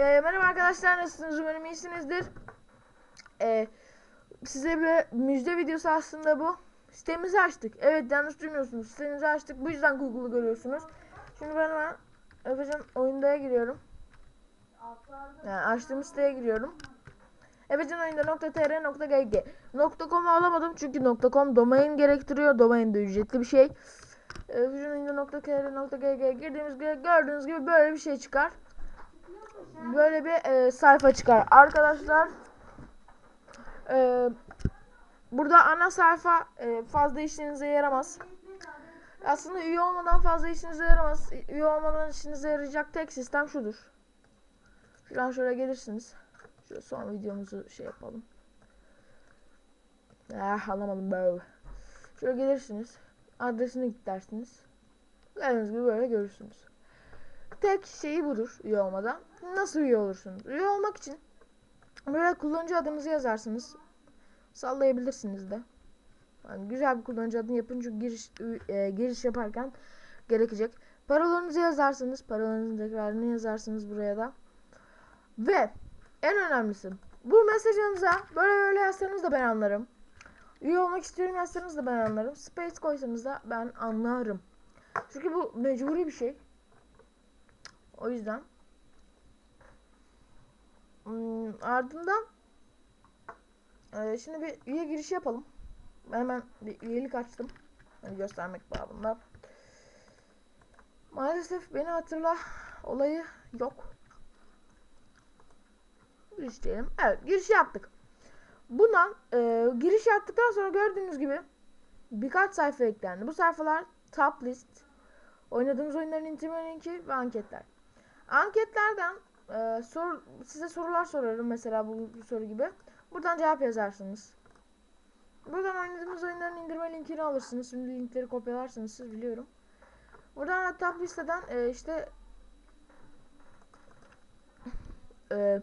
Ee, merhaba arkadaşlar nasılsınız umarım iyisinizdir. Ee, size bir müjde videosu aslında bu. Sitemizi açtık. Evet yanlış duymuyorsunuz. Sitemizi açtık. Bu yüzden Google'u görüyorsunuz. Şimdi ben hemen Efecan oyundaya giriyorum. Yani açtığım siteye giriyorum. Efecan.oyunda.tr.gg .com'u alamadım çünkü .com domain gerektiriyor. Domain de ücretli bir şey. Efecan.oyunda.tr.gg girdiğimiz gibi gördüğünüz gibi böyle bir şey çıkar böyle bir e, sayfa çıkar. Arkadaşlar e, burada ana sayfa e, fazla işinize yaramaz. Aslında üye olmadan fazla işinize yaramaz. Üye olmadan işinize yarayacak tek sistem şudur. Şuradan şöyle gelirsiniz. Şöyle son videomuzu şey yapalım. Ah alamadım böyle. Şöyle gelirsiniz. Adresini git dersiniz. Gibi böyle görürsünüz. Tek şeyi budur üye olmadan. Nasıl üye olursunuz? Üye olmak için böyle kullanıcı adınızı yazarsınız. Sallayabilirsiniz de. Yani güzel bir kullanıcı adını yapın çünkü giriş, e, giriş yaparken gerekecek. Parolanızı yazarsınız. Parolanızın tekrarını yazarsınız buraya da. Ve en önemlisi bu mesajınıza böyle böyle yazsanız da ben anlarım. Üye olmak istiyorum yazsanız da ben anlarım. Space koysanız da ben anlarım. Çünkü bu mecburi bir şey. O yüzden hmm, ardından e, şimdi bir üye girişi yapalım. Ben hemen bir üyelik açtım. Yani göstermek babında. Maalesef beni hatırla olayı yok. Giriş diyelim. Evet giriş yaptık. Bundan e, giriş yaptıktan sonra gördüğünüz gibi birkaç sayfa eklendi. Bu sayfalar top list, oynadığımız oyunların indirme linki ve anketler. Anketlerden e, sor, size sorular sorarım mesela bu, bu soru gibi. Buradan cevap yazarsınız. Buradan oynadığımız oyunların indirme linkini alırsınız. Şimdi linkleri kopyalarsınız siz biliyorum. Buradan hatta listeden e, işte e,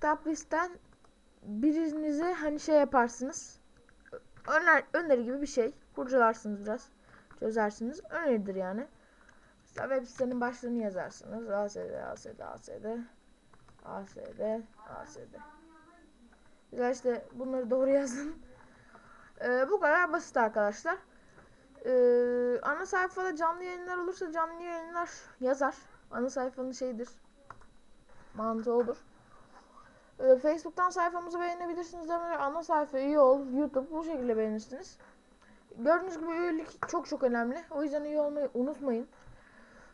top listten birinize hani şey yaparsınız. Öner, öneri gibi bir şey. Kurcalarsınız biraz. Çözersiniz. Öneridir yani. Mesela web sitenin başlığını yazarsınız. ASD, ASD, ASD, ASD, ASD. Güzel işte bunları doğru yazın. Ee, bu kadar basit arkadaşlar. Ee, ana sayfada canlı yayınlar olursa canlı yayınlar yazar. Ana sayfanın şeyidir. Mantığı olur. Ee, Facebook'tan sayfamızı beğenebilirsiniz. Ana sayfa üye ol. YouTube bu şekilde beğenirsiniz. Gördüğünüz gibi üyelik çok çok önemli. O yüzden üye olmayı unutmayın.